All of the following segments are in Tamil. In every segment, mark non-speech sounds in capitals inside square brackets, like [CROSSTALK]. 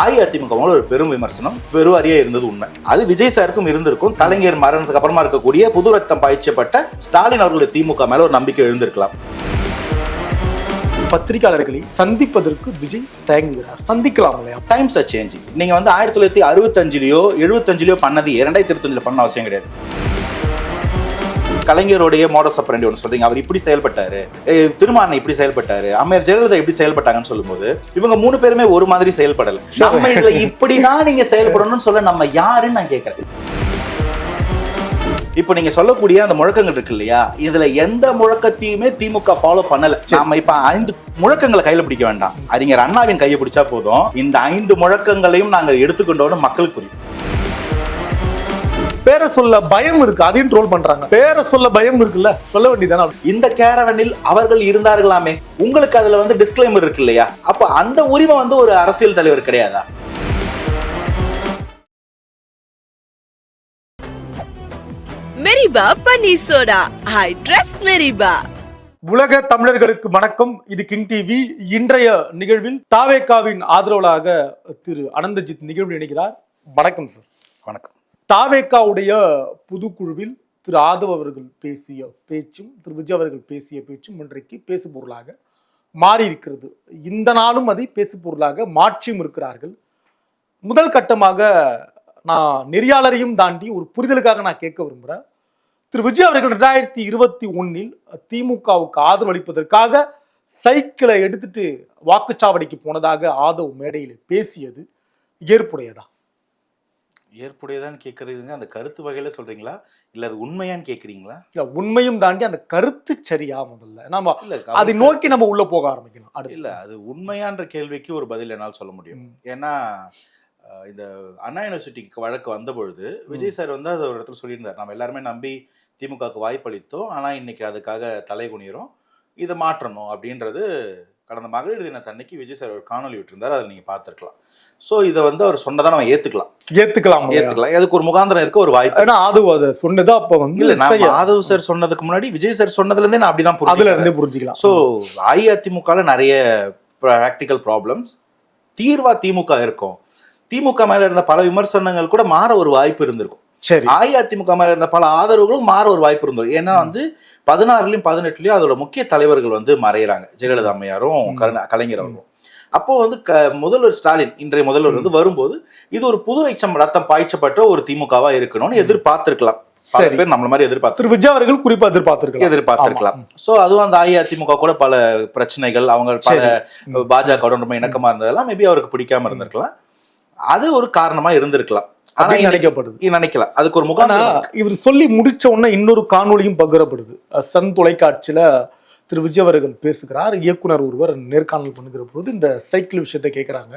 அஇஅதிமுக ஒரு பெரும் விமர்சனம் பெருவாரியா இருந்தது உண்மை. அது விஜய் சாருக்கும் இருந்திருக்கும். கலைஞர் மரணத்துக்கு அப்புறமா இருக்கக்கூடிய புது ரத்தம் பாய்ச்சப்பட்ட ஸ்டாலின் அவர்களுடைய திமுக மேல ஒரு நம்பிக்கை எழுந்திருக்கலாம். பத்திரிகையாளர்களை சந்திப்பதற்கு விஜய் தயங்குகிறார். சந்திக்கலாம் இல்லையா? டைம்ஸ் ஆர் சேஞ்சிங் நீங்க வந்து ஆயிரத்தி தொள்ளாயிரத்தி அறுபத்தஞ்சிலையோ எழுபத்தஞ்சிலையோ பண்ணது இரண்டாயிரத்தி இருபத்தஞ்சில் பண்ண அவசியம் கிடையாது. கலைஞருடைய மோடஸ் அப்ரண்டி ஒன்று சொல்றீங்க. அவர் இப்படி செயல்பட்டாரு. ஏ, திருமாவளவன் இப்படி செயல்பட்டாரு. அம்மையார் ஜெயலலிதா இப்படி செயல்பட்டாங்கன்னு சொல்லும்போது இவங்க மூணு பேருமே ஒரு மாதிரி செயல்படல. நம்ம இதுல இப்படிதான் நீங்க செயல்படணும்னு சொல்ல நம்ம யாருன்னு நான் கேட்கறேன் இப்போ நீங்க சொல்லக்கூடிய அந்த முழக்கங்கள் இருக்கு இல்லையா? இதுல எந்த முழக்கத்தையுமே திமுக ஃபாலோ பண்ணல. நாம இப்ப ஐந்து முழக்கங்களை கையில பிடிக்க வேண்டாம். அறிஞர் அண்ணாவின் கையை பிடிச்சா போதும். இந்த ஐந்து முழக்கங்களையும் நாங்க எடுத்துக்கொண்டோன்னு மக்களுக்கு புரியும். பேரை சொல்ல பயம் இருக்கு அதையும் ட்ரோல் பண்றாங்க. பேரை சொல்ல பயம் இருக்குல்ல? சொல்ல வேண்டியதானே இந்த கேரவனில் அவர்கள் இருந்தார்களாமே. உங்களுக்கு அதுல வந்து டிஸ்க்ளைமர் இருக்கு இல்லையா? அப்ப அந்த உரிமை வந்து ஒரு அரசியல் தலைவர் கிடையாதா? மெரிபா பன்னீர் சோடா. I trust Meriba. உலக தமிழர்களுக்கு வணக்கம். இது கிங் டிவி இன்றைய நிகழ்வில் தாவேகாவின் ஆதரவாளராக திரு அனந்தஜித் நிகழ்வு இணைகிறார். வணக்கம் சார் வணக்கம். தாவேகாவுடைய புதுக்குழுவில் திரு ஆதவ் அவர்கள் பேசிய பேச்சும் திரு விஜய் அவர்கள் பேசிய பேச்சும் இன்றைக்கு பேசு பொருளாக மாறி இருக்கிறது இந்த நாளும் அதை பேசு பொருளாக மாற்றியும் இருக்கிறார்கள். முதல் கட்டமாக நான் நெறியாளரையும் தாண்டி ஒரு புரிதலுக்காக நான் கேட்க விரும்புகிறேன். திரு விஜய் அவர்கள் ரெண்டாயிரத்தி இருபத்தி ஒன்னில் திமுகவுக்கு ஆதரவு அளிப்பதற்காக சைக்கிளை எடுத்துட்டு வாக்குச்சாவடிக்கு போனதாக ஆதவ் மேடையில் பேசியது ஏற்புடையதா? ஏற்புடையதான்னு கேட்கறதுங்க அந்த கருத்து வகையில சொல்றீங்களா? இல்ல அது உண்மையான்னு கேக்குறீங்களா? இல்ல உண்மையும் தாண்டி அந்த கருத்து சரியா முதல்ல நம்ம இல்ல அதை நோக்கி நம்ம உள்ள போக ஆரம்பிக்கலாம் அடுத்து. இல்ல அது உண்மையான்ற கேள்விக்கு ஒரு பதில் என்னால் சொல்ல முடியும். ஏன்னா இந்த அண்ணா யூனிவர்சிட்டிக்கு வழக்கு வந்த பொழுது விஜய் சார் வந்து அது ஒரு இடத்துல சொல்லியிருந்தார். நம்ம எல்லாருமே நம்பி திமுகவுக்கு வாய்ப்பளித்தோம் ஆனா இன்னைக்கு அதுக்காக தலை குனிகிறோம் இதை மாற்றணும் அப்படின்றது கடந்த மகளிர் தினத்தன்னைக்கு விஜய் சார் ஒரு காணொலி விட்டிருந்தார். அதை நீங்க பார்த்துருக்கலாம். ஸோ இதை வந்து அவர் சொன்னதை நம்ம ஏத்துக்கலாம். ஏத்துக்கலாம்? ஏத்துக்கலாம். அதுக்கு ஒரு முகாந்திரம் இருக்க ஒரு வாய்ப்பு? ஏன்னா ஆதவ் அதை சொன்னது அப்ப வந்து இல்ல நான். மாதவ் சார் சொன்னதுக்கு முன்னாடி விஜய் சார் சொன்னதுல இருந்தே நான் அப்படிதான் அதுல. இருந்தே புரிஞ்சுக்கலாம். ஸோ அஇஅதிமுகவில் நிறைய ப்ராக்டிக்கல் ப்ராப்ளம்ஸ் தீர்வா திமுக இருக்கும். திமுக மேல இருந்த பல விமர்சனங்கள் கூட மாற ஒரு வாய்ப்பு இருந்திருக்கும். சரி. அஇஅதிமுக மேல இருந்த பல ஆதரவுகளும் மாற ஒரு வாய்ப்பு இருந்திருக்கும். ஏன்னா வந்து பதினாறுலயும் பதினெட்டுலயும் அதோட முக்கிய தலைவர்கள் வந்து மறையறாங்க. ஜெயலலிதா அம்மையாரும் கலைஞர் அவர்களும். அப்போ வந்து க முதல்வர் ஸ்டாலின் இன்றைய முதல்வர் வந்து வரும்போது இது ஒரு புது லட்சம் ரத்தம் பாய்ச்சப்பட்ட ஒரு திமுகவா இருக்கணும்னு எதிர்பார்த்திருக்கலாம். சரி. பேர் நம்மள மாதிரி எதிர்பார்த்து திரு விஜய் அவர்கள் குறிப்பா எதிர்பார்த்திருக்கலாம். எதிர்பார்த்திருக்கலாம். சோ அதுவும் அந்த அஇஅதிமுக கூட பல பிரச்சனைகள் அவங்க பல. பாஜக ரொம்ப இணக்கமா இருந்ததெல்லாம் மேபி அவருக்கு பிடிக்காம இருந்திருக்கலாம். அது ஒரு காரணமா இருந்திருக்கலாம். நினைக்கப்படுது. நினைக்கலாம். அதுக்கு ஒரு முகாம் இவர் சொல்லி முடிச்ச உடனே இன்னொரு காணொளியும் பகிரப்படுது. சன் தொலைக்காட்சியில திரு விஜய் அவர்கள் பேசுகிறார். இயக்குனர் ஒருவர் நேர்காணல் பண்ணுகிற பொழுது இந்த சைக்கிள் விஷயத்தை கேட்குறாங்க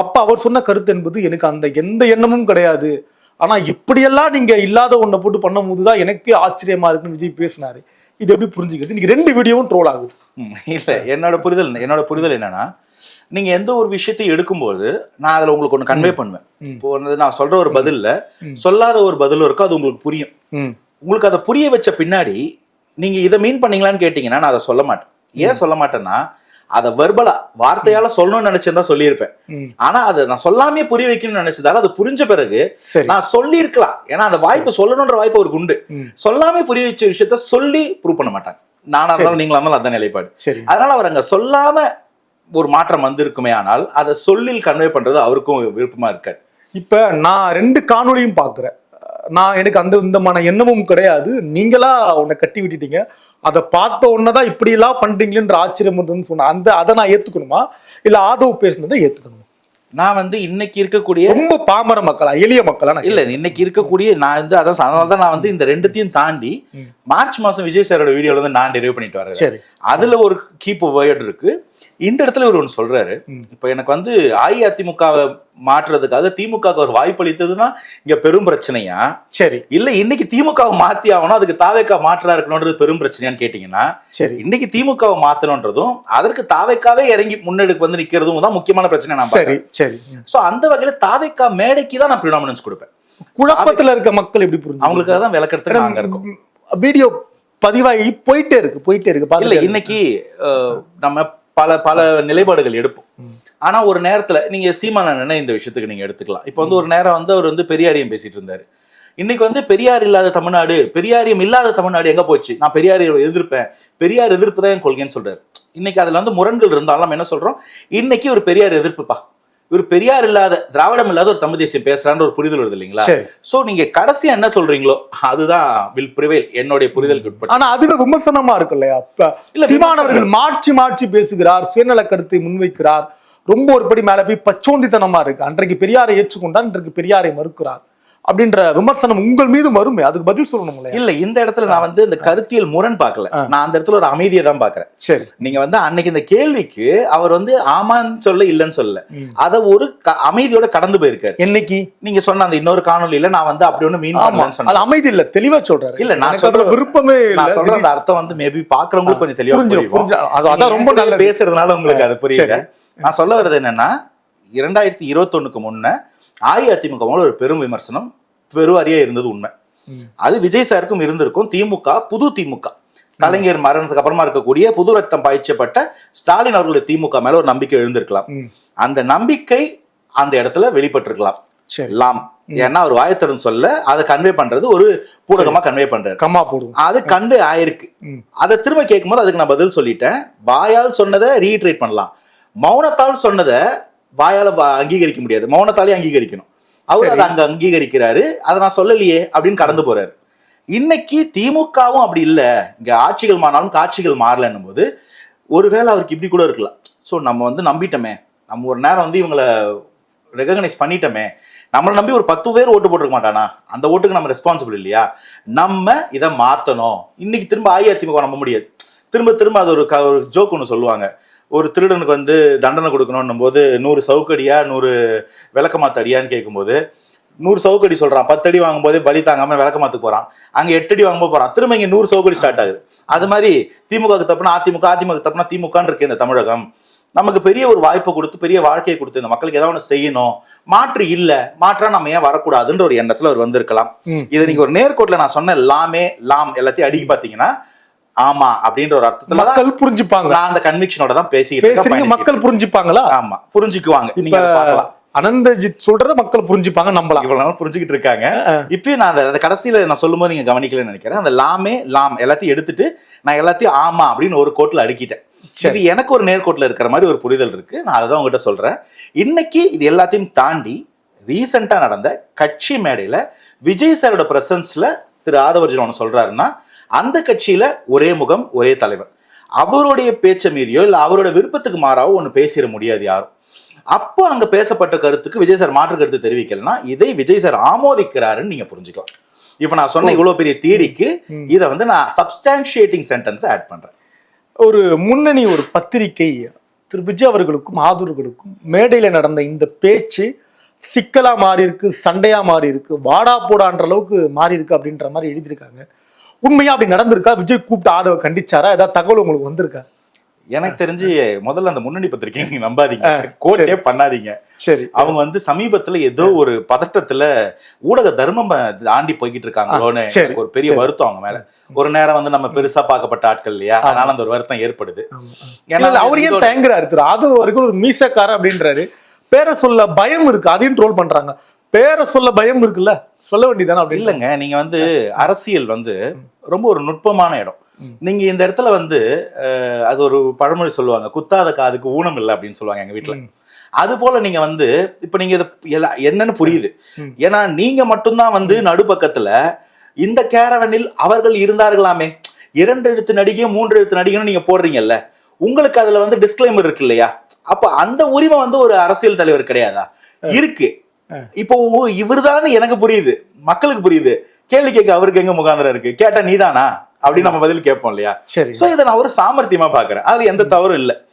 அப்ப அவர் சொன்ன கருத்து என்பது எனக்கு அந்த எந்த எண்ணமும் கிடையாது. ஆனா இப்படியெல்லாம் நீங்க இல்லாத ஒன்றை போட்டு பண்ணும்போது தான் எனக்கு ஆச்சரியமா இருக்குன்னு விஜய் பேசினாரு. இது எப்படி புரிஞ்சுக்கிறது? இன்னைக்கு ரெண்டு வீடியோவும் ட்ரோல் ஆகுது. இல்ல என்னோட புரிதல் என்னோட புரிதல் என்னன்னா நீங்க எந்த ஒரு விஷயத்தை எடுக்கும்போது நான் அதுல உங்களுக்கு ஒண்ணு கன்வே பண்ணுவேன். இப்போ வந்து நான் சொல்ற ஒரு பதில்ல. சொல்லாத ஒரு பதில் இருக்கும் அது உங்களுக்கு புரியும். உங்களுக்கு அதை புரிய வச்ச பின்னாடி நீங்க இதை மீன் பண்ணீங்களான்னு கேட்டீங்கன்னா நான் அதை சொல்ல மாட்டேன். ஏன் சொல்ல மாட்டேன்னா அதை வெர்பலா வார்த்தையால சொல்லணும்னு நினைச்சிருந்தா சொல்லியிருப்பேன். ஆனா அதை நான் சொல்லாமே புரிய வைக்கணும்னு நினைச்சதால அது புரிஞ்ச பிறகு நான் சொல்லியிருக்கலாம். ஏன்னா அந்த வாய்ப்பு சொல்லணுன்ற வாய்ப்பு அவருக்கு உண்டு. சொல்லாமே புரிய வச்ச விஷயத்த சொல்லி ப்ரூவ் பண்ண மாட்டாங்க. நானா இருந்தாலும் நீங்களா இருந்தாலும் அதான் நிலைப்பாடு. அதனால அவர் அங்க சொல்லாம ஒரு மாற்றம் வந்திருக்குமே ஆனால் அதை சொல்லில் கன்வே பண்றது அவருக்கும் விருப்பமா இருக்காது. இப்ப நான் ரெண்டு காணொளியும் பார்க்குறேன். நான் எனக்கு அந்த விதமான எண்ணமும் கிடையாது. நீங்களா உன்னை கட்டி விட்டுட்டீங்க. அதை பார்த்த உடனே தான் இப்படி எல்லாம் பண்றீங்களேன்ற ஆச்சரியம் இருந்ததுன்னு சொன்னேன் அந்த அதை நான் ஏத்துக்கணுமா? இல்ல ஆதவ் பேசுனதை ஏத்துக்கணுமா? நான் வந்து இன்னைக்கு இருக்கக்கூடிய ரொம்ப பாமர மக்களா எளிய மக்களா இல்ல இன்னைக்கு இருக்கக்கூடிய நான் வந்து அதான் அதனால தான் நான் வந்து இந்த ரெண்டுத்தையும் தாண்டி. மார்ச் மாசம் விஜய் சாரோட வீடியோல வந்து நான் டெரிவ் பண்ணிட்டு வரேன். சரி. அதுல ஒரு கீப் வேர்டு இருக்கு. இந்த இடத்துல இவர் ஒன்று சொல்றாரு. இப்போ எனக்கு வந்து அஇஅதிமுகவை மாற்றுறதுக்காக திமுக ஒரு வாய்ப்பு அளித்ததுன்னா இங்க பெரும் பிரச்சனையா? சரி. இல்ல இன்னைக்கு திமுகவை மாத்தி ஆகணும் அதுக்கு தாவேக்கா மாற்றா இருக்கணும்ன்றது பெரும் பிரச்சனையான்னு கேட்டீங்கன்னா சரி. இன்னைக்கு திமுகவை மாத்தணுன்றதும் அதற்கு தாவேக்காவே இறங்கி முன்னெடுக்கு வந்து நிக்கிறதும் தான் முக்கியமான பிரச்சனை நான் சரி சரி. சோ அந்த வகையில தாவேக்கா மேடைக்கு தான் நான் ப்ரிடாமினன்ஸ் கொடுப்பேன். குழப்பத்துல இருக்க மக்கள் எப்படி புரிஞ்சு அவங்களுக்காக தான் விளக்கறதுக்கு நாங்க இருக்கோம். வீடியோ பதிவாகி போயிட்டே இருக்கு போயிட்டே இருக்கு இல்ல. இன்னைக்கு நம்ம பல பல நிலைப்பாடுகள் எடுப்போம். ஆனா ஒரு நேரத்துல நீங்க சீமான அண்ணனை இந்த விஷயத்துக்கு நீங்க எடுத்துக்கலாம். இப்போ வந்து ஒரு நேரம் வந்து அவர் வந்து பெரியாரியம் பேசிட்டு இருந்தாரு. இன்னைக்கு வந்து பெரியார் இல்லாத தமிழ்நாடு பெரியாரியம் இல்லாத தமிழ்நாடு எங்க போச்சு? நான் பெரியாரை எதிர்ப்பேன். பெரியார் எதிர்ப்பு தான் என் கொள்கைன்னு சொல்றாரு. இன்னைக்கு அதுல வந்து முரண்கள் இருந்தாலும் நம்ம என்ன சொல்றோம்? இன்னைக்கு ஒரு பெரியார் எதிர்ப்புப்பா. இவர் பெரியார் இல்லாத திராவிடம் இல்லாத ஒரு தமிழ் தேசியம் பேசுறான்ற ஒரு புரிதல் வருது இல்லைங்களா? சோ நீங்க கடைசியா என்ன சொல்றீங்களோ அதுதான் வில் ப்ரிவேல் என்னுடைய புரிதலுக்கு உட்பட்டு. ஆனா அதுவே விமர்சனமா இருக்கு இல்லையா? இல்ல, சீமானவர்கள் மாற்றி மாற்றி பேசுகிறார் சுயநல கருத்தை முன்வைக்கிறார் ரொம்ப ஒரு படி மேல போய் பச்சோந்தித்தனமா இருக்கு. அன்றைக்கு பெரியாரை ஏற்றுக்கொண்டார் இன்றைக்கு பெரியாரை மறுக்கிறார். அப்படின்ற விமர்சனம் உங்கள் மீது வருமே? அதுக்கு பதில் சொல்லணும் இல்ல இந்த இடத்துல நான் வந்து இந்த கருத்தியல் முரண் பார்க்கல. நான் அந்த இடத்துல ஒரு அமைதியை தான் பாக்குறேன் சரி. நீங்க வந்து அன்னைக்கு இந்த கேள்விக்கு அவர் வந்து ஆமான்னு சொல்ல இல்லைன்னு சொல்ல ம். அத ஒரு அமைதியோட கடந்து போயிருக்காரு. என்னைக்கு? நீங்க சொன்ன அந்த இன்னொரு காணொலியில நான் வந்து அப்படி ஒண்ணு மீன் சொன்னேன். அமைதி இல்ல தெளிவா சொல்றாரு. இல்ல, நான் சொல்றது- விருப்பமே நான் சொல்ற அந்த அர்த்தம் வந்து மேபி பாக்குறவங்களுக்கு கொஞ்சம் தெளிவா புரிஞ்சிடும், அதான் ரொம்ப நல்லது. பேசுறதுனால உங்களுக்கு அது புரியல. நான் சொல்ல வர்றது என்னன்னா இரண்டாயிரத்தி இருபத்தொன்னுக்கு முன்ன அஇஅதிமுக ஒரு பெரும் விமர்சனம் பெருவாரியா இருந்தது உண்மை. அது விஜய் சாருக்கும் இருந்திருக்கும். திமுக புது திமுக. கலைஞர் மரணத்துக்கு அப்புறமா இருக்கக்கூடிய புது ரத்தம் பாய்ச்சப்பட்ட ஸ்டாலின் அவர்களுடைய திமுக மேல ஒரு நம்பிக்கை எழுந்திருக்கலாம். அந்த நம்பிக்கை அந்த இடத்துல வெளிப்பட்டிருக்கலாம். லாம் ஏன்னா அவர் வாயத்தரன் சொல்ல அதை கன்வே பண்றது ஒரு பூடகமா கன்வே பண்றாரு கம்மா போடுவோம். அது கன்வே ஆயிருக்கு. அதை திரும்ப கேட்கும்போது அதுக்கு நான் பதில் சொல்லிட்டேன். வாயால் சொன்னதை ரீட்ரேட் பண்ணலாம். மௌனத்தால் சொன்னதை வாயால அங்கீகரிக்க முடியாது. மௌனத்தாலே அங்கீகரிக்கணும். அவர். அதை அங்க அங்கீகரிக்கிறாரு. அதை நான் சொல்லலையே அப்படின்னு கடந்து போறாரு. இன்னைக்கு திமுகவும் அப்படி இல்ல. இங்க ஆட்சிகள் மாறினாலும் காட்சிகள் மாறலன்னும் போது ஒருவேளை அவருக்கு இப்படி கூட இருக்கலாம். ஸோ நம்ம வந்து நம்பிட்டோமே. நம்ம ஒரு நேரம் வந்து இவங்களை ரெகக்னைஸ் பண்ணிட்டோமே. நம்மளை நம்பி ஒரு பத்து பேர் ஓட்டு போட்டிருக்க மாட்டானா? அந்த ஓட்டுக்கு நம்ம ரெஸ்பான்சிபிள் இல்லையா? நம்ம இதை மாத்தணும். இன்னைக்கு திரும்ப அஇஅதிமுக நம்ப முடியாது. திரும்ப திரும்ப அது ஒரு க ஒரு ஜோக் ஒன்று சொல்லுவாங்க. ஒரு திருடனுக்கு வந்து தண்டனை கொடுக்கணும் போது நூறு சவுக்கடியா நூறு விளக்கமாத்து அடியான்னு கேட்கும்போது நூறு சவுக்கடி சொல்றான். பத்து அடி வாங்கும்போதே வலி தாங்காம விளக்கமாத்துக்கு போறான். அங்க எட்டு அடி வாங்கும்போது போறான். திரும்ப இங்க நூறு சவுக்கடி ஸ்டார்ட் ஆகுது. அது மாதிரி திமுகவுக்கு தப்புனா அதிமுக அதிமுக தப்புனா திமுகன்னு இருக்கு இந்த தமிழகம். நமக்கு பெரிய ஒரு வாய்ப்பை கொடுத்து பெரிய வாழ்க்கையை கொடுத்து இந்த மக்களுக்கு ஏதாவது ஒன்று செய்யணும். மாற்று இல்ல. மாற்றா நம்ம ஏன் வரக்கூடாதுன்ற ஒரு எண்ணத்துல அவர் வந்திருக்கலாம். இதை நீங்க ஒரு நேர்கோட்டில் நான் சொன்ன லாமே லாம் எல்லாத்தையும் அடிக்கி பாத்தீங்கன்னா ஆமா அப்படின்ற ஒரு அர்த்தத்துல மக்கள் புரிஞ்சுப்பாங்க. நான் அந்த கன்விக்ஷனோட தான் பேசிக்கிட்டு மக்கள் புரிஞ்சுப்பாங்களா. ஆமா புரிஞ்சுக்குவாங்க. நீங்க பார்க்கலாம். அனந்தஜித் சொல்றத மக்கள் புரிஞ்சுப்பாங்க நம்பலாம். இவ்வளவு நாள் புரிஞ்சுக்கிட்டு இருக்காங்க. இப்பயும் நான் அந்த- கடைசியில நான் சொல்லும்போது நீங்க கவனிக்கலன்னு நினைக்கிறேன். அந்த லாமே லாம் எல்லாத்தையும் எடுத்துட்டு நான் எல்லாத்தையும் ஆமா அப்படின்னு ஒரு கோட்ல அடுக்கிட்டேன். சரி. இது எனக்கு ஒரு நேர்கோட்டில் இருக்கிற மாதிரி ஒரு புரிதல் இருக்கு. நான் அதை தான் உங்ககிட்ட சொல்றேன். இன்னைக்கு இது எல்லாத்தையும் தாண்டி ரீசெண்டா நடந்த கட்சி மேடையில விஜய் சாரோட பிரசன்ஸ்ல திரு ஆதவர்ஜன் ஒன்று சொல்றாருன்னா அந்த கட்சியில ஒரே முகம் ஒரே தலைவர். அவருடைய பேச்சை மீறியோ இல்ல அவரோட விருப்பத்துக்கு மாறாவோ ஒன்று பேசிட முடியாது யாரும். அப்போ அங்க பேசப்பட்ட கருத்துக்கு விஜய் சார் மாற்று கருத்து தெரிவிக்கலன்னா இதை விஜய் சார் ஆமோதிக்கிறாருன்னு நீங்க புரிஞ்சுக்கலாம். இப்போ நான் சொன்ன இவ்வளவு பெரிய தியரிக்கு ம். இதை வந்து நான் சப்ஸ்டான்ஷியேட்டிங் சென்டென்ஸ் ஆட் பண்றேன். ஒரு முன்னணி ஒரு பத்திரிகை திரு. விஜய் அவர்களுக்கும் ஆதூர்களுக்கும் மேடையில நடந்த இந்த பேச்சு சிக்கலா மாறி இருக்கு சண்டையா மாறி இருக்கு வாடா போடான்ற அளவுக்கு மாறி இருக்கு அப்படின்ற மாதிரி எழுதியிருக்காங்க. உண்மையா அப்படி நடந்திருக்கா? விஜய் கூப்பிட்டு ஆதவ கண்டிச்சாரா? ஏதாவது தகவல் உங்களுக்கு வந்திருக்கா? எனக்கு தெரிஞ்சு முதல்ல அந்த முன்னணி பத்திரிகை நீங்க நம்பாதீங்க. கோட்டே பண்ணாதீங்க. சரி. அவங்க வந்து சமீபத்துல ஏதோ ஒரு பதட்டத்துல ஊடக தர்மம் தாண்டி போய்கிட்டு இருக்காங்களோன்னு ஒரு பெரிய. வருத்தம் அவங்க மேல. ஒரு நேரம் வந்து நம்ம பெருசா பார்க்கப்பட்ட ஆட்கள் இல்லையா? அதனால அந்த ஒரு வருத்தம் ஏற்படுது. இல்ல, அவர் ஏன் தயங்குறாரு? திரு ஆதவ அவர்கள் ஒரு மீசக்காரர் அப்படின்றாரு. பேரை சொல்ல பயம் இருக்கு. அதையும் ட்ரோல் பண்றாங்க. பேரை சொல்ல பயம் இருக்குல்ல? சொல்ல வேண்டியதானே அப்படி இல்ல இல்லைங்க நீங்க வந்து அரசியல் வந்து ரொம்ப ஒரு நுட்பமான இடம். நீங்க இந்த இடத்துல வந்து அது ஒரு பழமொழி சொல்லுவாங்க குத்தாத காதுக்கு ஊனம் இல்லை அப்படின்னு சொல்லுவாங்க எங்க வீட்ல. அது போல நீங்க வந்து இப்ப நீங்க இது என்னன்னு புரியுது. ஏன்னா நீங்க மட்டும்தான் வந்து நடுப்பக்கத்துல இந்த கேரவனில் அவர்கள் இருந்தார்களாமே. இரண்டு எழுத்து நடிகை மூன்று எழுத்து நடிகைன்னு நீங்க போடுறீங்கல்ல. உங்களுக்கு அதுல வந்து டிஸ்க்ளைமர் இருக்கு இல்லையா? அப்ப அந்த உரிமை வந்து ஒரு அரசியல் தலைவர் கிடையாதா? இருக்கு. இப்போ இவர்தான் எனக்கு புரியுது. மக்களுக்கு புரியுது. கேள்வி கேட்க அவருக்கு எங்க முகாந்திரம் இருக்கு? கேட்டா நீதானா? அப்படின்னு நம்ம பதில் கேட்போம் இல்லையா? சரி. சோ இதை நான் ஒரு சாமர்த்தியமா பாக்குறேன் அது எந்த தவறும் இல்ல.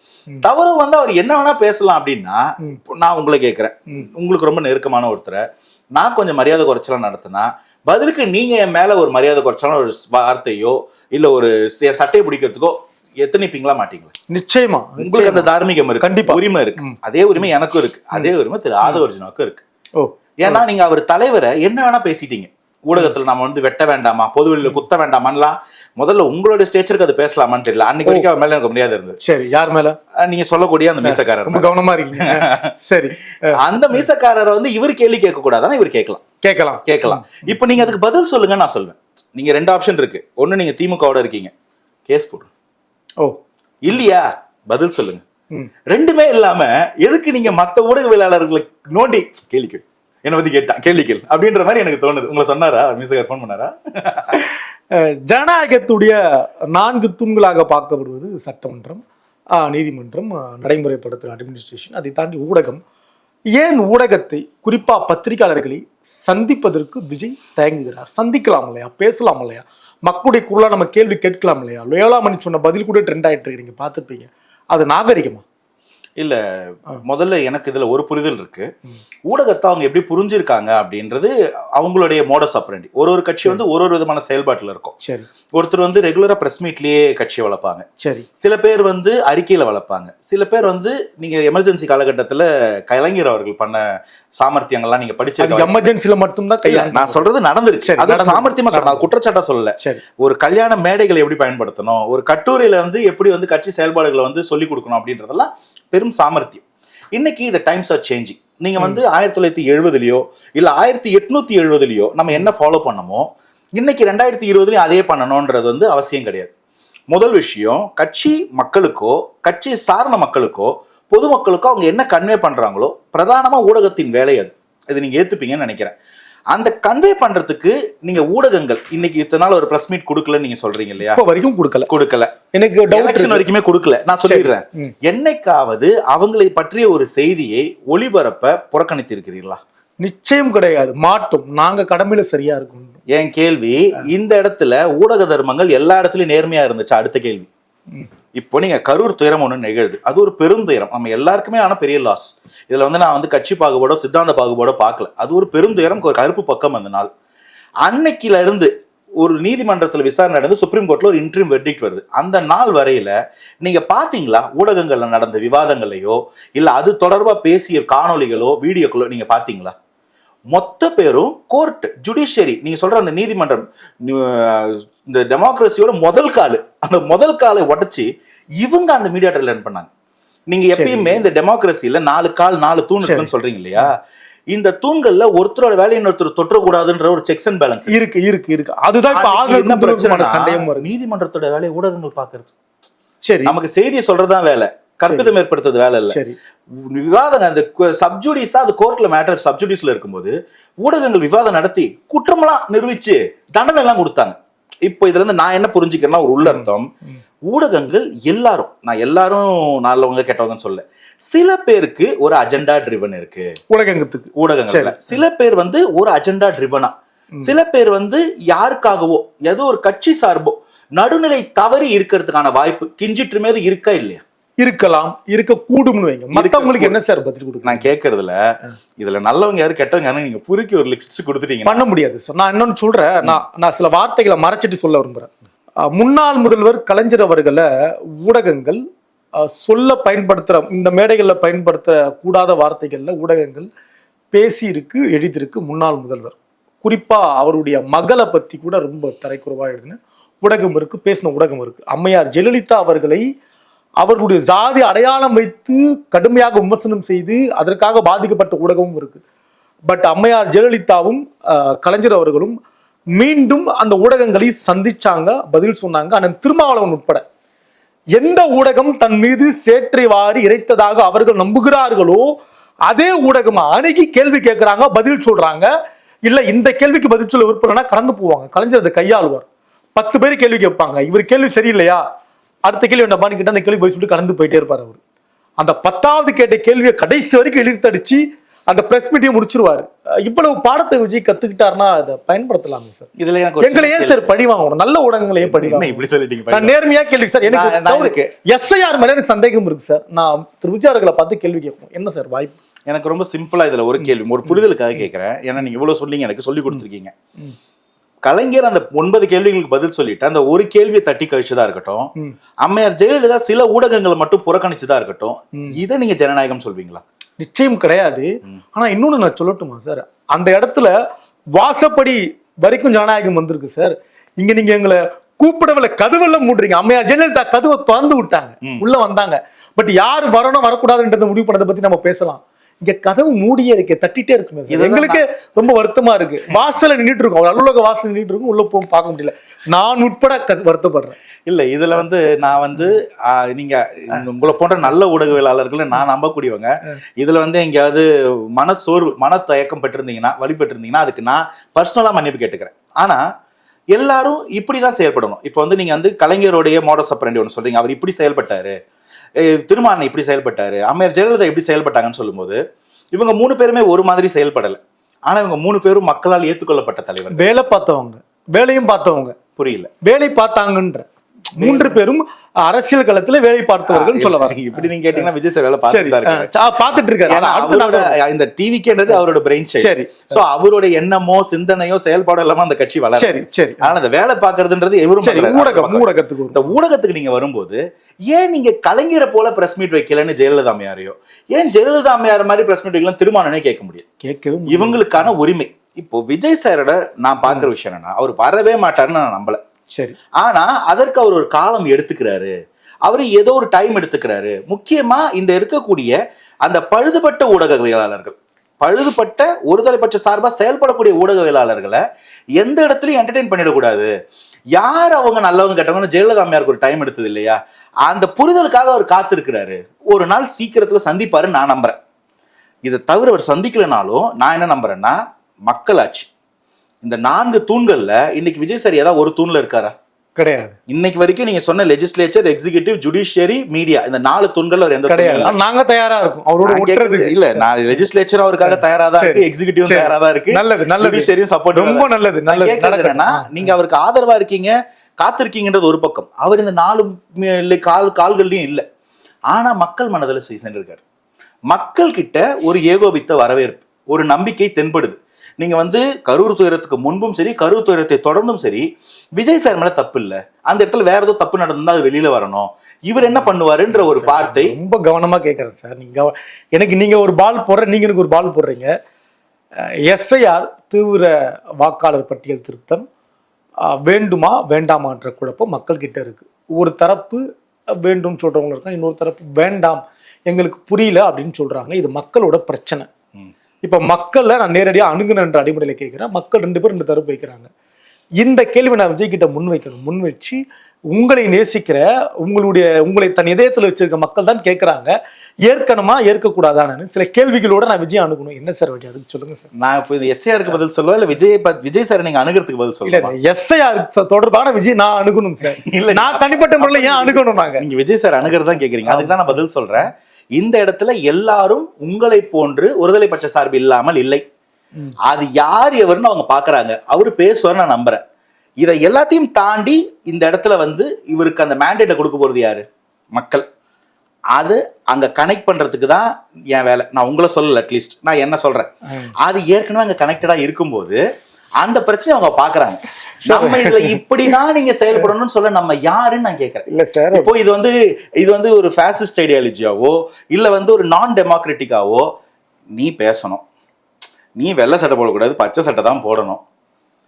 தவறு வந்து அவர் என்ன வேணா பேசலாம் அப்படின்னா நான் உங்களை கேட்கிறேன். உங்களுக்கு ரொம்ப நெருக்கமான ஒருத்தரை. நான் கொஞ்சம் மரியாதை குறைச்சலாம் நடத்தினா பதிலுக்கு நீங்க என் மேல ஒரு மரியாதை குறைச்சாலும் ஒரு வார்த்தையோ இல்ல ஒரு ச- சட்டையை பிடிக்கிறதுக்கோ எத்தனைப்பீங்களா மாட்டீங்களா? நிச்சயமா. உங்களுக்கு அந்த தார்மீகம் இருக்கு. கண்டிப்பா. உரிமை இருக்கு. அதே உரிமை எனக்கும் இருக்கு. அதே உரிமை திரு ஆதவர்ஜுனாவுக்கும் இருக்கு. ஓ. ஏன்னா நீங்க அவர் தலைவரை என்ன வேணா பேசிட்டீங்க. ஊடகத்துல நம்ம வந்து வெட்ட வேண்டாமா? பொது வெளியில குத்த வேண்டாமான்லாம். முதல்ல உங்களுடைய ஸ்டேச்சருக்கு அது பேசலாமான்னு தெரியல. அன்னைக்கு வரைக்கும் அவர் மேல எனக்கு முடியாது இருந்தது. சரி யார் மேல? நீங்க சொல்லக்கூடிய அந்த மீசக்காரர் ரொம்ப கவனமா இருக்கீங்க. [LAUGHS] சரி அந்த மீசக்காரரை வந்து இவர் கேள்வி கேட்க கூடாதானா இவர் கேட்கலாம். கேட்கலாம். கேட்கலாம். இப்போ நீங்க அதுக்கு பதில் சொல்லுங்க நான் சொல்வேன் நீங்க ரெண்டு ஆப்ஷன் இருக்கு. ஒண்ணு நீங்க திமுகவோட இருக்கீங்க. கேஸ் போடு. ஓ. இல்லையா? பதில் சொல்லுங்க. ரெண்டுமே இல்லாம எதுக்கு நீங்க மத்த ஊடகவியலாளர்களை நோண்டி கேள்வி கேள். என்னை பத்தி கேட்டான் கேள்வி கேள் அப்படின்ற மாதிரி எனக்கு தோணுது. உங்களை சொன்னாரா? மீசக்கார் ஃபோன் பண்ணாரா? ஜனநாயகத்துடைய நான்கு தூண்களாக பார்க்கப்படுவது சட்டமன்றம் நீதிமன்றம் நடைமுறைப்படுத்துகிற அட்மினிஸ்ட்ரேஷன் அதை தாண்டி ஊடகம். ஏன் ஊடகத்தை குறிப்பா பத்திரிகையாளர்களை சந்திப்பதற்கு விஜய் தயங்குகிறார்? சந்திக்கலாம் இல்லையா பேசலாம் இல்லையா மக்களுடைய குரலாக நம்ம கேள்வி கேட்கலாம் இல்லையா? லோயலாமணி சொன்ன பதில் கூட ட்ரெண்ட் ஆயிட்டு இருக்கு. நீங்கள் பார்த்துருப்பீங்க. அது நாகரிகமா? இல்ல முதல்ல எனக்கு இதுல ஒரு புரிதல் இருக்கு. ஊடகத்தை அவங்க எப்படி புரிஞ்சிருக்காங்க அப்படின்றது அவங்களுடைய மோடஸ் ஆப்பரண்டி ஒரு ஒரு கட்சி வந்து ஒரு ஒரு விதமான செயல்பாட்டுல இருக்கும். சரி. ஒருத்தர் வந்து ரெகுலரா பிரஸ் மீட்லயே கட்சியை வளர்ப்பாங்க. சரி. சில பேர் வந்து அறிக்கையில வளர்ப்பாங்க. சில பேர் வந்து நீங்க எமர்ஜென்சி காலகட்டத்துல கலைஞர் அவர்கள் பண்ண சாமர்த்தியங்கள்லாம் நீங்க அது படிச்சிருக்க எமர்ஜென்சில மட்டும்தான் கையாள நான் சொல்றது நடந்துருச்சு. அது சாமர்த்தியமா சொல்றேன் குற்றச்சாட்டா சொல்லல. ஒரு கல்யாண மேடைகளை எப்படி பயன்படுத்தணும்? ஒரு கட்டுரையில வந்து எப்படி வந்து கட்சி செயல்பாடுகளை வந்து சொல்லி கொடுக்கணும் அப்படின்றதெல்லாம் பெரும் சாமர்த்தியம். இன்னைக்கு இந்த டைம்ஸ் ஆர் சேஞ்சிங் நீங்க வந்து ஆயிரத்தி தொள்ளாயிரத்தி எழுபதுலயோ இல்ல ஆயிரத்தி எட்நூத்தி எழுபதுலயோ நம்ம என்ன ஃபாலோ பண்ணமோ இன்னைக்கு ரெண்டாயிரத்தி இருபதுலயும் அதே பண்ணணும்ன்றது வந்து அவசியம் கிடையாது. முதல் விஷயம் கட்சி மக்களுக்கோ கட்சி சார்ந்த மக்களுக்கோ பொதுமக்களுக்கோ அவங்க என்ன கன்வே பண்றாங்களோ பிரதானமா ஊடகத்தின் வேலை அது. இது நீங்க ஏத்துப்பீங்கன்னு நினைக்கிறேன். அந்த கன்வே பண்றதுக்கு நீங்க ஊடகங்கள் இன்னைக்கு இத்தனை நாள் ஒரு பிரஸ் மீட் கொடுக்கலன்னு நீங்க சொல்றீங்க இல்லையா? இப்போ வரைக்கும் கொடுக்கல. கொடுக்கல. எனக்கு எலெக்ஷன் வரைக்குமே கொடுக்கல. நான் சொல்லிடுறேன். என்னைக்காவது அவங்களை பற்றிய ஒரு செய்தியை ஒளிபரப்ப புறக்கணித்து இருக்கிறீர்களா நிச்சயம் கிடையாது. மாட்டோம். நாங்க கடமையில சரியா இருக்கும். என் கேள்வி இந்த இடத்துல ஊடக தர்மங்கள் எல்லா இடத்துலயும் நேர்மையா இருந்துச்சு? அடுத்த கேள்வி. இப்போ நீங்க கரூர் துயரம் ஒன்று நிகழுது. அது ஒரு பெருந்துயரம் நம்ம எல்லாருக்குமே ஆனால் பெரிய லாஸ் இதில் வந்து நான் வந்து கட்சி பாகுபாடோ சித்தாந்த பாகுபாடோ பார்க்கல. அது ஒரு பெருந்துயரம் ஒரு கருப்பு பக்கம் அந்த நாள். அன்னைக்கில இருந்து ஒரு நீதிமன்றத்தில் விசாரணை நடந்து சுப்ரீம் கோர்ட்ல ஒரு இன்ட்ரீம் வெர்டிக்ட் வருது. அந்த நாள் வரையில நீங்க பாத்தீங்களா? ஊடகங்கள்ல நடந்த விவாதங்களையோ இல்ல அது தொடர்பா பேசிய காணொளிகளோ வீடியோக்களோ நீங்க பாத்தீங்களா? மொத்த பேரும் கோர்ட் ஜுடிஷியரி நீங்க சொல்ற அந்த நீதிமன்றம் இந்த டெமோக்ரஸியோட முதல் கால். அந்த முதல் காலை உடைச்சு இவங்க அந்த மீடியா லேர்ன் பண்ணாங்க. நீங்க எப்பயுமே இந்த டெமோக்ரஸில நாலு கால் நாலு தூண் இருக்குன்னு சொல்றீங்க இல்லையா? இந்த தூண்கள்ல ஒருத்தரோட வேலையை இன்னொருத்தர் தொற்றக்கூடாதுன்ற ஒரு செக்ஸ் அண்ட் பேலன்ஸ் இருக்கு இருக்கு இருக்கு. அதுதான் இப்ப பிரச்சனை சண்டையும் நீதிமன்றத்தோட வேலையை ஊடகங்கள் பாக்குறது சரி. நமக்கு செய்தியை சொல்றதுதான் வேலை. கற்பிதம் ஏற்படுத்துறது வேலை இல்ல. சரி. விவாதம் அந்த சப்ஜுடிஸா அது கோர்ட்ல மேட்டர் சப்ஜுடிஸ்ல இருக்கும்போது ஊடகங்கள் விவாதம் நடத்தி குற்றமெல்லாம் நிரூபிச்சு தண்டனை எல்லாம் கொடுத்தாங்க. இப்போ இதுல இருந்து நான் என்ன புரிஞ்சுக்கிறேன்னா ஒரு உள்ளர்த்தம். ஊடகங்கள் எல்லாரும் நான் எல்லாரும் நல்லவங்க கெட்டவங்கன்னு சொல்ல சில பேருக்கு ஒரு அஜெண்டா ட்ரிவன் இருக்கு. உலகங்கத்துக்கு ஊடகங்கள்ல. சில பேர் வந்து ஒரு அஜெண்டா ட்ரிவனா சில பேர் வந்து யாருக்காகவோ ஏதோ ஒரு கட்சி சார்போ நடுநிலை தவறி இருக்கிறதுக்கான வாய்ப்பு கிஞ்சிட்டுமேது இருக்கா இல்லையா? இருக்கலாம் இருக்க கூடும்னு வைங்க மத்தவங்களுக்கு என்ன சார் பதில் கொடுக்க நான் கேட்கறதுல இதுல நல்லவங்க யாரு கெட்டவங்க யாரு நீங்க புதுக்கி ஒரு லிஸ்ட் கொடுத்துட்டீங்க பண்ண முடியாது சார். நான் இன்னொன்னு சொல்றேன். நான் நான் சில வார்த்தைகளை மறைச்சிட்டு சொல்ல விரும்புறேன். முன்னாள் முதல்வர் கலைஞர் அவர்களை ஊடகங்கள் சொல்ல பயன்படுத்துற இந்த மேடைகளில் பயன்படுத்த கூடாத வார்த்தைகள்ல ஊடகங்கள் பேசியிருக்கு எழுதியிருக்கு முன்னாள் முதல்வர். குறிப்பா அவருடைய மகளை பத்தி கூட ரொம்ப தரைக்குறவா எழுதின ஊடகம் இருக்கு பேசின ஊடகம் இருக்கு. அம்மையார் ஜெயலலிதா அவர்களை அவர்களுடைய ஜாதி அடையாளம் வைத்து கடுமையாக விமர்சனம் செய்து அதற்காக பாதிக்கப்பட்ட ஊடகமும் இருக்கு. பட் அம்மையார் ஜெயலலிதாவும் கலைஞர் அவர்களும் மீண்டும் அந்த ஊடகங்களை சந்திச்சாங்க பதில் சொன்னாங்க. ஆனால் திருமாவளவன் உட்பட. எந்த ஊடகம் தன் மீது சேற்றை வாரி இறைத்ததாக அவர்கள் நம்புகிறார்களோ அதே ஊடகம் அணுகி கேள்வி கேட்குறாங்க பதில் சொல்றாங்க. இல்ல இந்த கேள்விக்கு பதில் சொல்ல விருப்பம்னா கடந்து போவாங்க. கலைஞர் அதை கையாளுவார். பத்து பேர் கேள்வி கேட்பாங்க. இவர் கேள்வி சரியில்லையா? அடுத்த கேள்வி வேண்டாமான்னு கேட்டு அந்த கேள்வி பதில் சொல்லிட்டு கடந்து போயிட்டே இருப்பார் அவர். அந்த பத்தாவது கேட்ட கேள்வியை கடைசி வரைக்கும் இழுத்தடிச்சு அந்த பிரஸ் மீட்டியை முடிச்சிருவாரு. இவ்வளவு பாடத்தை விஜய் கத்துக்கிட்டாருன்னா அதை பயன்படுத்தலாமே சார். இதுல எனக்கு எங்களை ஏன் சார் பழி வாங்கணும்? நல்ல ஊடகங்களை ஏன் பழி என்ன வாங்கணும்? இப்படி சொல்லிட்டீங்க? நான். நேர்மையா கேள்வி சார் எனக்கு எஸ்ஐஆர் மேல எனக்கு சந்தேகம் இருக்கு சார். நான் திரு விஜய் அவர்களை பார்த்து கேள்வி கேட்போம் என்ன சார் வாய்ப்பு? எனக்கு ரொம்ப சிம்பிளா இதுல ஒரு கேள்வி. ஒரு புரிதலுக்காக கேட்கிறேன் ஏன்னா நீங்க இவ்வளவு சொன்னீங்க எனக்கு சொல்லி கொடுத்துருக்கீங்க. கலைஞர் அந்த ஒன்பது கேள்விகளுக்கு பதில் சொல்லிட்டு அந்த ஒரு கேள்வியை தட்டி கழிச்சதா இருக்கட்டும். அம்மையார் ஜெயலலிதா சில ஊடகங்களை மட்டும் புறக்கணிச்சதா இருக்கட்டும் இதை நீங்க ஜனநாயகம் சொல்வீங்களா? நிச்சயம் கிடையாது. ஆனா இன்னொன்னு நான் சொல்லட்டுமா சார்? அந்த இடத்துல வாசப்படி வரைக்கும் ஜனநாயகம் வந்திருக்கு சார். இங்க நீங்க எங்களை கூப்பிடவில்லை கதவெல்லாம் மூடுறீங்க. அம்மையார் ஜெயலலிதா கதவை திறந்து விட்டாங்க. உள்ள வந்தாங்க. பட் யார் வரணும் வரக்கூடாதுன்றதை முடிவு பண்ணதை பத்தி நம்ம பேசலாம். இங்க கதவு மூடியே இருக்கு தட்டிட்டே இருக்குமே சார். எங்களுக்கு ரொம்ப வருத்தமா இருக்கு. வாசல்ல நின்னுட்டு இருக்கோம். ஒரு அலுவலக வாசல் நின்னுட்டு இருக்கும். உள்ள போக பார்க்க முடியல. நான் உட்பட வருத்தப்படுறேன். இல்ல இதுல வந்து நான் வந்து நீங்க உங்களை போன்ற நல்ல ஊடகவியலாளர்களை நான் நம்பக்கூடியவங்க இதுல வந்து எங்கேயாவது மன சோர்வு மன தயக்கம் பெற்றிருந்தீங்கன்னா வழி பெற்றிருந்தீங்கன்னா அதுக்கு நான் பர்சனலா மன்னிப்பு கேட்டுக்கிறேன். ஆனா எல்லாரும் இப்படிதான் செயல்படணும். இப்போ வந்து நீங்க வந்து கலைஞருடைய மோடஸ் அப்ரண்டி ஒன்று சொல்றீங்க. அவர் இப்படி செயல்பட்டாரு. திருமாவளவன் இப்படி செயல்பட்டாரு அம்மையார் ஜெயலலிதா எப்படி செயல்பட்டாங்கன்னு சொல்லும்போது இவங்க மூணு பேருமே ஒரு மாதிரி செயல்படல. ஆனா இவங்க மூணு பேரும் மக்களால் ஏற்றுக்கொள்ளப்பட்ட தலைவர் வேலை பார்த்தவங்க வேலையும் பார்த்தவங்க. புரியல. வேலை பார்த்தாங்கன்ற மூன்று பேரும் அரசியல் களத்துல வேலை பார்த்தவர்கள் சொல்ல வரேன் [LAUGHS] இப்படி நீங்க கேட்டீங்கன்னா விஜய் சார் வேலை பார்த்துட்டு தான் இருக்காரு. இந்த டிவிக்கேன்றது அவரோட பிரெயின் சரி. சோ அவரோட எண்ணமோ சிந்தனையோ செயல்பாடோ இல்லாம அந்த கட்சி வளர சரி சரி. ஆனா அந்த வேலை பாக்குறதுன்றது எவரும். ஊடகம் ஊடகத்துக்கு இந்த ஊடகத்துக்கு நீங்க வரும்போது ஏன் நீங்க கலைஞரை போல பிரஸ் மீட் வைக்கலன்னு ஜெயலலிதா அம்மையாரையோ ஏன் ஜெயலலிதா அம்மையார் மாதிரி பிரஸ் மீட் வைக்கலாம் திருமானே கேட்க முடியும் கேட்கவே முடியாது. இவங்களுக்கான உரிமை. இப்போ விஜய் சாரோட நான் பாக்குற விஷயம் என்னன்னா அவர் வரவே மாட்டாருன்னு நான் நம்பல. சரி. ஆனா அதற்கு அவர் ஒரு காலம் எடுத்துக்கிறாரு. அவர் ஏதோ ஒரு டைம் எடுத்துக்கிறாரு. முக்கியமா இந்த இருக்கக்கூடிய அந்த பழுதுபட்ட ஊடகவியலாளர்கள் பழுதுபட்ட ஒருதலைப்பட்ச சார்பா செயல்படக்கூடிய ஊடகவியலாளர்களை எந்த இடத்துலயும் என்டர்டெயின் பண்ணிடக்கூடாது. யார் அவங்க நல்லவங்க கேட்டவங்கன்னு ஜெயலலிதா அம்மையாருக்கு ஒரு டைம் எடுத்தது இல்லையா? அந்த புரிதலுக்காக அவர் காத்திருக்கிறாரு. ஒரு நாள் சீக்கிரத்துல சந்திப்பாருன்னு நான் நம்புறேன். இதை தவிர அவர் சந்திக்கலனாலும் நான் என்ன நம்புறேன்னா மக்களாட்சி. இந்த நான்கு தூண்கள்ல இன்னைக்கு விஜய் சார் ஏதாவது ஒரு தூண்ல இருக்காரா? கிடையாது. இன்னைக்கு வரைக்கும் நீங்க சொன்ன லெஜிஸ்லேச்சர் எக்ஸிகியூட்டிவ் ஜுடிஷியரி மீடியா இந்த நாலு தூண்கள் அவர் எந்த கிடையாது. நாங்க தயாரா இருக்கோம். அவரோட ஒட்டுறது இல்ல. நான் லெஜிஸ்லேச்சர் அவருக்காக தயாரா தான் இருக்கு. எக்ஸிகியூட்டிவ். தயாரா தான் இருக்கு. நல்லது நல்லது. ஜுடிஷியரியும் சப்போர்ட் ரொம்ப நல்லது நல்லது. நடக்கணும். நீங்க அவருக்கு ஆதரவா இருக்கீங்க காத்திருக்கீங்கன்றது ஒரு பக்கம். அவர் இந்த நாலு கால் கால்கள்லயும் இல்ல. ஆனா மக்கள் மனதுல சென்றிருக்காரு மக்கள் கிட்ட ஒரு ஏகோபித்த வரவேற்பு ஒரு நம்பிக்கை தென்படுது. நீங்க வந்து கரூர் துயரத்துக்கு முன்பும் சரி கரூர் துயரத்தை தொடர்ந்தும் சரி விஜய் சார் மேல தப்பு இல்ல. அந்த இடத்துல வேற ஏதோ தப்பு நடந்தா அது வெளியில வரணும். இவர் என்ன பண்ணுவாருன்ற ஒரு வார்த்தை ரொம்ப கவனமா கேட்கறேன் சார். நீங்க கவ- எனக்கு நீங்க ஒரு பால் போடுற நீங்க எனக்கு ஒரு பால் போடுறீங்க. எஸ்ஐஆர் தீவிர வாக்காளர் பட்டியல் திருத்தம் வேண்டுமா வேண்டாமான்ற குழப்பம் மக்கள் கிட்ட இருக்கு. ஒரு தரப்பு வேண்டும் சொல்றவங்க இருக்காங்க இன்னொரு தரப்பு வேண்டாம் எங்களுக்கு புரியல அப்படின்னு சொல்றாங்க. இது மக்களோட பிரச்சனை. இப்ப மக்களை நான் நேரடியாக அணுகுனன்ற அடிப்படையில் கேட்கிறேன் மக்கள் ரெண்டு பேரும் ரெண்டு தரப்பு வைக்கிறாங்க. இந்த கேள்வி நான் விஜய் கிட்ட முன் வைக்கணும். முன் வச்சு உங்களை நேசிக்கிற உங்களுடைய உங்களை தன் இதயத்தில் வச்சிருக்க மக்கள் தான் கேட்குறாங்க ஏற்கனமா ஏற்கக்கூடாதான்னு சில கேள்விகளோட நான் விஜய் அணுகணும். என்ன சார் வழி? அதுக்கு சொல்லுங்க சார். நான் இப்போ இது எஸ்ஏஆருக்கு பதில் சொல்லுவா? இல்ல விஜய் விஜய் சார் நீங்க அணுகிறதுக்கு பதில் சொல்லுவா? எஸ்ஐஆர் தொடர்பான விஜய் நான் அணுகணும் சார். இல்ல, நான் தனிப்பட்ட முறையில் ஏன் அணுகணும் நாங்க? நீங்க விஜய் சார் அணுகிறது தான் கேக்குறீங்க அதுக்கு தான் நான் பதில் சொல்றேன். இந்த இடத்துல எல்லாரும் உங்களை போன்று ஒருதலை பட்ச சார்பு இல்லாமல் இல்லை. அது யார் எவர்னு அவங்க பாக்குறாங்க அவரு பேசுவார் நான் நம்புறேன். இதை எல்லாத்தையும் தாண்டி இந்த இடத்துல வந்து இவருக்கு அந்த மேண்டேட்டை கொடுக்க போறது யாரு? மக்கள். அது அங்க கனெக்ட் பண்றதுக்கு தான் என் வேலை. நான் உங்களை சொல்லல அட்லீஸ்ட் நான் என்ன சொல்றேன்? அது ஏற்கனவே அங்க கனெக்டடா இருக்கும்போது அந்த பிரச்சனை அவங்க பாக்குறாங்க நம்ம இதுல இப்படிதான் நீங்க செயல்படணும்னு சொல்ல நம்ம யாருன்னு நான் கேக்குறேன். இல்ல சார் இப்போ இது வந்து இது வந்து ஒரு ஃபேசிஸ்ட் ஐடியாலஜியாவோ இல்ல வந்து ஒரு நான் டெமோக்ராட்டிக்காவோ நீ பேசணும். நீ வெள்ளை சட்டை போடக்கூடாது பச்சை சட்டை தான் போடணும்.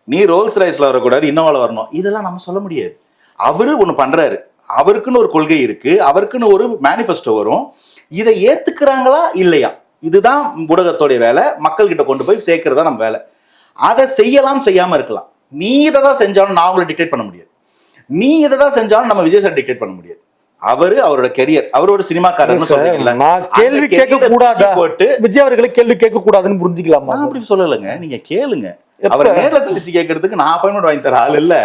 நீ ரோல்ஸ் ரைஸ்ல வரக்கூடாது இன்னோவால வரணும். இதெல்லாம் நம்ம சொல்ல முடியாது. அவரு ஒண்ணு பண்றாரு. அவருக்குன்னு ஒரு கொள்கை இருக்கு. அவருக்குன்னு ஒரு மேனிஃபெஸ்டோ வரும். இதை ஏத்துக்கிறாங்களா? இல்லையா? இதுதான் ஊடகத்தோடைய வேலை. மக்கள் கிட்ட கொண்டு போய் சேர்க்கறது நம்ம வேலை. அதை செய்யலாம் செய்யாம இருக்கலாம். நீ இதை தான் செஞ்சாலும் நான் உங்களை டிக்டேட் பண்ண முடியாது. நீ இதை தான் செஞ்சாலும் நம்ம விஜய் சார் டிக்டேட் பண்ண முடியாது. அவரு அவரோட கெரியர் அவர் ஒரு சினிமாக்காரர்னு சொல்றீங்கல்ல நான் கேள்வி கேட்க கூடாதா? போட்டு விஜய் அவர்களை கேள்வி கேட்க கூடாதுன்னு புரிஞ்சுக்கலாமா அப்படி சொல்லலைங்க நீங்க கேளுங்க? அவர் நேர்ல சந்திச்சு கேட்கறதுக்கு நான் அப்பாயின்மெண்ட் வாங்கி தர ஆள் இல்ல.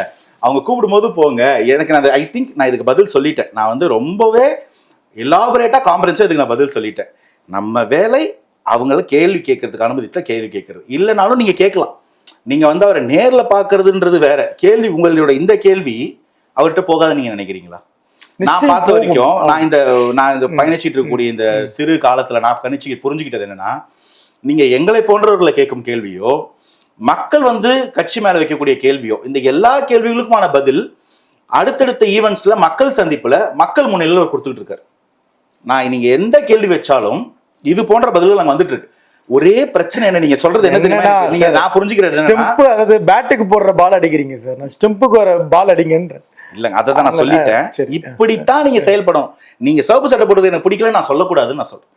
அவங்க கூப்பிடும் போது போங்க. எனக்கு நான் ஐ திங்க் நான் இதுக்கு பதில் சொல்லிட்டேன். நான் வந்து ரொம்பவே எலாபரேட்டா காம்பரன்ஸா இதுக்கு நான் பதில் சொல்லிட்டேன். நம்ம வேலை அவங்கள கேள்வி கேட்கறதுக்கு அனுமதித்த கேள்வி கேட்கறது. இல்லைனாலும் நீங்க கேட்கலாம். நீங்க வந்து அவரை நேர்ல பாக்குறதுன்றது வேற. கேள்வி உங்களோட இந்த கேள்வி அவர்கிட்ட போகாத நீங்க நினைக்கிறீங்களா? நான் பார்த்த. வரைக்கும் நான் இந்த நான் இந்த பயணிச்சிட்டு இருக்கக்கூடிய இந்த சிறு காலத்துல நான் கணிச்சு புரிஞ்சுக்கிட்டது என்னன்னா நீங்க எங்களை போன்றவர்களை கேட்கும் கேள்வியோ மக்கள் வந்து கட்சி மேல வைக்கக்கூடிய கேள்வியோ இந்த எல்லா கேள்விகளுக்குமான பதில் அடுத்தடுத்த ஈவெண்ட்ஸ்ல மக்கள் சந்திப்புல மக்கள் முன்னிலையில் அவர் கொடுத்துட்டு இருக்காரு. நான் நீங்க எந்த கேள்வி வச்சாலும் இது போன்ற பதில்கள் அங்க வந்துட்டு இருக்கு. ஒரே பிரச்சனை என்ன? நீங்க சொல்றது என்ன தெரியுமா நான் புரிஞ்சுக்கிறது என்னன்னா, ஸ்டெம்ப் அதாவது பேட்டுக்கு போடுற பால் அடிக்கிறீங்க சார். நான் ஸ்டெம்புக்கு வர பால் அடிங்கன்ற. இல்லங்க அதை தான் நான் சொல்லிட்டேன். இப்படித்தான் நீங்க செயல்படும். நீங்க சிவப்பு சட்டை போடுறது எனக்கு பிடிக்கல நான் சொல்லக்கூடாதுன்னு நான் சொல்றேன்.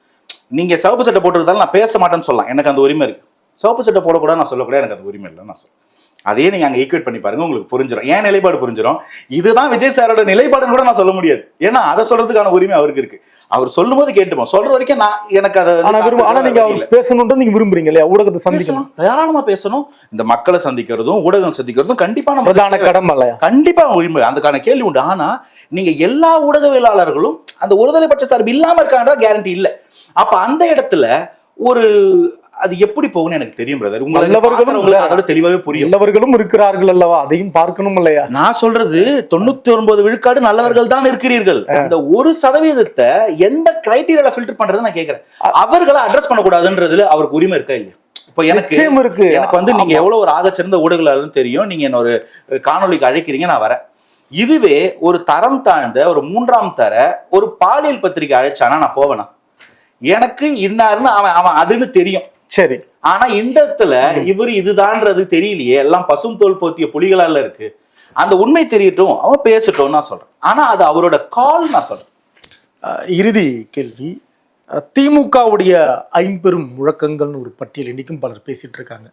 நீங்க சிவப்பு சட்டை போட்டுறதால நான் பேச மாட்டேன்னு சொல்லலாம். எனக்கு அந்த உரிமை இருக்கு. சிவப்பு சட்டை போடக்கூடாது நான் சொல்லக்கூடாது. எனக்கு அந்த உரிமை இல்லை நான் சொல்றேன். அதே நீங்க அங்க ஈக்குவேட் பண்ணி பாருங்க உங்களுக்கு புரிஞ்சிடும் ஏன் நிலைப்பாடு புரிஞ்சிடும் இதுதான் விஜய் சாரோட நிலைப்பாடுன்னு கூட நான் சொல்ல முடியாது. ஏன்னா அதை சொல்றதுக்கான உரிமை அவருக்கு இருக்கு. அவர் சொல்லும்போது கேட்டுப்போம். சொல்ற வரைக்கும் நான் எனக்கு அதை விரும்ப ஆனா நீங்க. அவர் பேசணும்னு நீங்க விரும்புறீங்க இல்லையா? ஊடகத்தை சந்திக்கணும். பேசணும் தாராளமா பேசணும். இந்த மக்களை சந்திக்கிறதும் ஊடகம் சந்திக்கிறதும் கண்டிப்பா நம்ம பிரதான கடமை இல்லையா? கண்டிப்பா உரிமை. அதுக்கான கேள்வி உண்டு. ஆனா நீங்க எல்லா ஊடகவியலாளர்களும் அந்த ஒருதலை பட்ச சார்பு இல்லாம இருக்காங்க கேரண்டி இல்ல. அப்ப அந்த இடத்துல ஒரு அது எப்படி போகும்னு எனக்கு தெரியும் பிரதர் நல்லவர்களும் உங்களுக்கு அதோட தெளிவாவே புரியும். எல்லாவர்களும் இருக்கிறார்கள் அல்லவா? அதையும் பார்க்கணும் இல்லையா? நான் சொல்றது தொண்ணூத்தி ஒன்பது விழுக்காடு நல்லவர்கள் தான் இருக்கிறீர்கள். அந்த ஒரு சதவீதத்தை எந்த கிரைட்டீரியால ஃபில்டர் பண்றது நான் கேக்குறேன் அவர்களை அட்ரஸ் பண்ணக்கூடாதுன்றதுல அவருக்கு உரிமை இருக்கா இல்லையா? இப்போ எனக்கு இருக்கு. எனக்கு வந்து நீங்க எவ்வளவு ஒரு ஆகச்சிறந்த ஊடகங்களாலும் தெரியும். நீங்க என்ன ஒரு காணொளிக்கு அழைக்கிறீங்க நான் வரேன். இதுவே ஒரு தரம் தாழ்ந்த ஒரு மூன்றாம் தர ஒரு பாலியல் பத்திரிக்கை அழைச்சானா நான் போவேனா? எனக்கு இன்னாருன்னு அவன் அவன் அதுன்னு தெரியும். சரி. ஆனா இந்த இடத்துல இவர் இதுதான்றது தெரியலையே. எல்லாம் பசும் தோல் போத்திய புலிகளால இருக்கு. அந்த உண்மை தெரியட்டும் அவன் பேசட்டும் நான் சொல்றேன். ஆனா அது அவரோட கால் நான் சொல்றேன். இறுதி கேள்வி. திமுகவுடைய ஐம்பெரும் முழக்கங்கள்னு ஒரு பட்டியல் இன்னைக்கும் பலர் பேசிட்டு இருக்காங்க.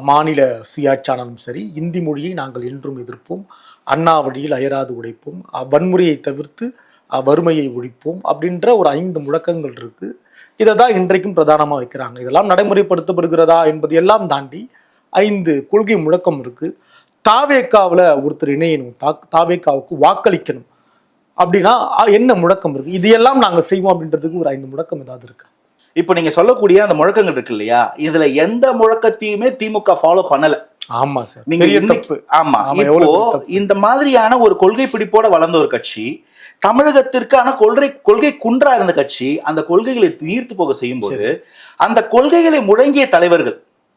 மாநில சுயாட்சியானாலும் சரி இந்தி மொழியை நாங்கள் என்றும் எதிர்ப்போம். அண்ணா வழியில் அயராது உடைப்போம் வன்முறையை தவிர்த்து வறுமையை ஒழிப்போம் அப்படின்ற ஒரு ஐந்து முழக்கங்கள் இருக்கு. இதை தான் இன்றைக்கும் பிரதானமாக வைக்கிறாங்க. இதெல்லாம் நடைமுறைப்படுத்தப்படுகிறதா என்பது எல்லாம் தாண்டி ஐந்து கொள்கை முழக்கம் இருக்கு. தாவேக்காவில் ஒருத்தர் இணையணும். தா தாவேக்காவுக்கு வாக்களிக்கணும். அப்படின்னா என்ன முழக்கம் இருக்கு? இது எல்லாம் நாங்க செய்வோம் அப்படின்றதுக்கு ஒரு ஐந்து முழக்கம் ஏதாவது இருக்கு? இப்ப நீங்க சொல்லக்கூடிய அந்த முழக்கங்கள் இருக்கு இல்லையா? இதுல எந்த முழக்கத்தையுமே திமுக ஃபாலோ பண்ணல. ஆமா சார். நீங்க ஆமா. இப்போ. இந்த மாதிரியான ஒரு கொள்கை பிடிப்போட வளர்ந்த ஒரு கட்சி தமிழகத்திற்கான கொள்கை கொள்கை குன்றா இருந்த கட்சி அந்த கொள்கைகளை நீர்த்து போக செய்யும்போது அந்த கொள்கைகளை முழங்கிய தலைவர்கள்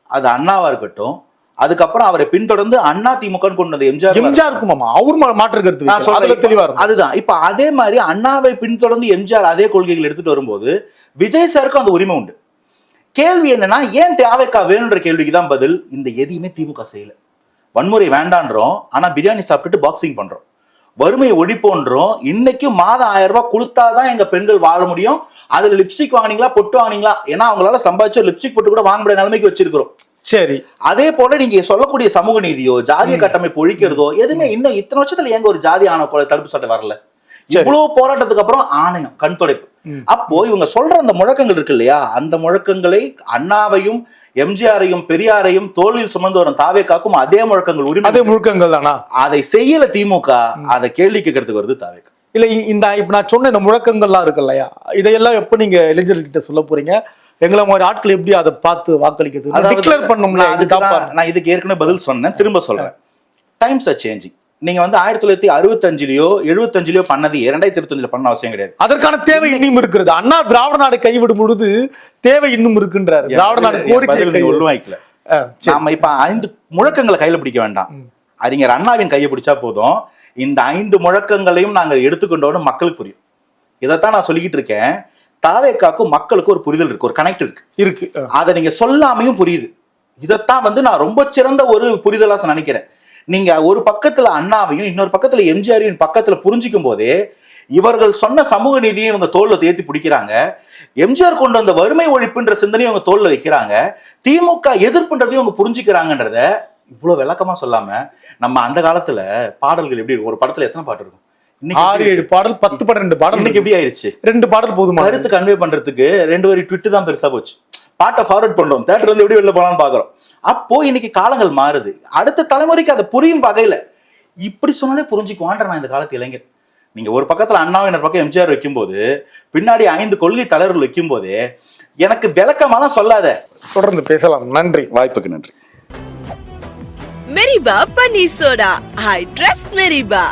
அது அண்ணாவா இருக்கட்டும் அதுக்கப்புறம் அவரை பின்தொடர்ந்து அண்ணா திமுக கொண்டு வந்த எம்ஜிஆர் எம்ஜிஆருக்கும் ஆமா அவர் மாற்று கருத்து தெளிவா அதுதான். இப்ப அதே மாதிரி அண்ணாவை பின்தொடர்ந்து எம்ஜிஆர் அதே கொள்கைகள் எடுத்துட்டு வரும்போது விஜய் சாருக்கும் அந்த உரிமை உண்டு. கேள்வி என்னன்னா ஏன் தேவைக்கா வேணுன்ற கேள்விக்கு தான் பதில் இந்த எதையுமே திமுக செய்யல. வன்முறை வேண்டான்றோம் ஆனா பிரியாணி சாப்பிட்டுட்டு பாக்ஸிங் பண்றோம். வறுமையை ஒழிப்போன்றோம். இன்னைக்கும் மாதம் ஆயிரம் ரூபாய் கொடுத்தாதான் எங்க பெண்கள் வாழ முடியும். அதுல லிப்ஸ்டிக் வாங்குனீங்களா பொட்டு வாங்குனீங்களா? ஏன்னா அவங்களால சம்பாதிச்ச லிப்ஸ்டிக் பொட்டு கூட வாங்க முடியாத நிலைமைக்கு வச்சிருக்கிறோம். சரி. அதே போல நீங்க சொல்லக்கூடிய சமூக நீதியோ ஜாதிய கட்டமைப்பு ஒழிக்கிறதோ எதுவுமே இன்னும் இத்தனை வருஷத்துல எங்க ஒரு ஜாதி ஆணவ தடுப்பு சட்டம் வரல. இவ்வளவு போராட்டத்துக்கு அப்புறம் ஆணையம் கண் துடைப்பு. அப்போ இவங்க சொல்ற அந்த முழக்கங்கள் இருக்கு இல்லையா? அந்த முழக்கங்களை அண்ணாவையும் எம்ஜிஆரையும் பெரியாரையும் தோல்வியில் சுமந்து வரும் தாவேக்காக்கும் அதே முழக்கங்கள் உரிமை அதே முழுக்கங்கள் தானா? அதை செய்யல திமுக அதை கேள்வி கேட்கறதுக்கு வருது தாவேக்கா. இல்ல இந்த இப்ப நான் சொன்ன இந்த முழக்கங்கள்லாம் இருக்கு இல்லையா? இதையெல்லாம் எப்ப நீங்க இளைஞர்கிட்ட சொல்ல போறீங்க? எங்களை மாதிரி ஆட்கள் எப்படி அதை பார்த்து வாக்களிக்கிறது? டிக்ளேர் தப்பா தான் நான் இதுக்கு ஏற்கனவே பதில் சொன்னேன் திரும்ப சொல்றேன். டைம்ஸ் ஆர் சேஞ்சிங் நீங்க வந்து ஆயிரத்தி தொள்ளாயிரத்தி அறுபத்தஞ்சிலயோ எழுபத்தஞ்சிலயோ பண்ணது இரண்டாயிரத்தி இருபத்தஞ்சுல பண்ண அவசியம் கிடையாது. அதற்கான தேவை இன்னும் இருக்கிறது. அண்ணா திராவிட நாடு கைவிடும் பொழுது தேவை இன்னும் இருக்குன்றாரு. திராவிட நாடு கோரிக்கை நீங்க உள்வாங்கிக்கல நாம இப்ப ஐந்து முழக்கங்களை கையில பிடிக்க வேண்டாம். அறிஞர் அண்ணாவின் கையை பிடிச்சா போதும். இந்த ஐந்து முழக்கங்களையும் நாங்கள் எடுத்துக்கொண்டோன்னு மக்களுக்கு புரியும். இதைத்தான் நான் சொல்லிக்கிட்டு இருக்கேன். தாவேக்காக்கும் மக்களுக்கு ஒரு புரிதல் இருக்கு ஒரு கனெக்ட் இருக்கு. இருக்கு. அதை நீங்க சொல்லாமையும் புரியுது. இதைத்தான் வந்து நான் ரொம்ப சிறந்த ஒரு புரிதலா நினைக்கிறேன். நீங்க ஒரு பக்கத்துல அண்ணாவையும் இன்னொரு பக்கத்துல எம்ஜிஆரையும் பக்கத்துல புரிஞ்சிக்கும் போதே இவர்கள் சொன்ன சமூக நீதியை இவங்க தோல்ல தேத்தி பிடிக்கிறாங்க. எம்ஜிஆர் கொண்டு வந்த வறுமை ஒழிப்புன்ற சிந்தனையை இவங்க தோல்ல வைக்கிறாங்க. திமுக எதிர்ப்புன்றதையும் இவங்க புரிஞ்சுக்கிறாங்கன்றத இவ்வளவு விளக்கமா சொல்லாம நம்ம அந்த காலத்துல பாடல்கள் எப்படி இருக்கும்? ஒரு படத்துல எத்தனை பாட்டு இருக்கும்? ஆறு ஏழு? பாடல் பத்து பன்னெண்டு பாடல் இன்னைக்கு எப்படி ஆயிடுச்சு ரெண்டு பாடல் போதுமா கருத்து கன்வே பண்றதுக்கு ரெண்டு வரி ட்விட்டு தான் பெருசா போச்சு. பாட்டை ஃபார்வர்ட் பண்றோம். தேட்டர்ல இருந்து எப்படி வெளில போலாம்னு பாக்குறோம் அப்போ இன்னைக்கு காலங்கள் மாறுது. அடுத்த தலைமுறைக்கு அதை புரியும் வகையில. இப்படி சொன்னாலே புரிஞ்சுக்குவான்ற நான் இந்த காலத்து இளைஞர். நீங்க ஒரு பக்கத்துல அண்ணாவும் இன்னொரு பக்கம் எம்ஜிஆர் வைக்கும்போது பின்னாடி ஐந்து கொள்கை தலைவர்கள் வைக்கும்போது எனக்கு விளக்கமாலாம் சொல்லாத. தொடர்ந்து பேசலாம். நன்றி. வாய்ப்புக்கு நன்றி. மெரிபா பன்னீர் சோடா ஐ ட்ரஸ்ட் மெரிபா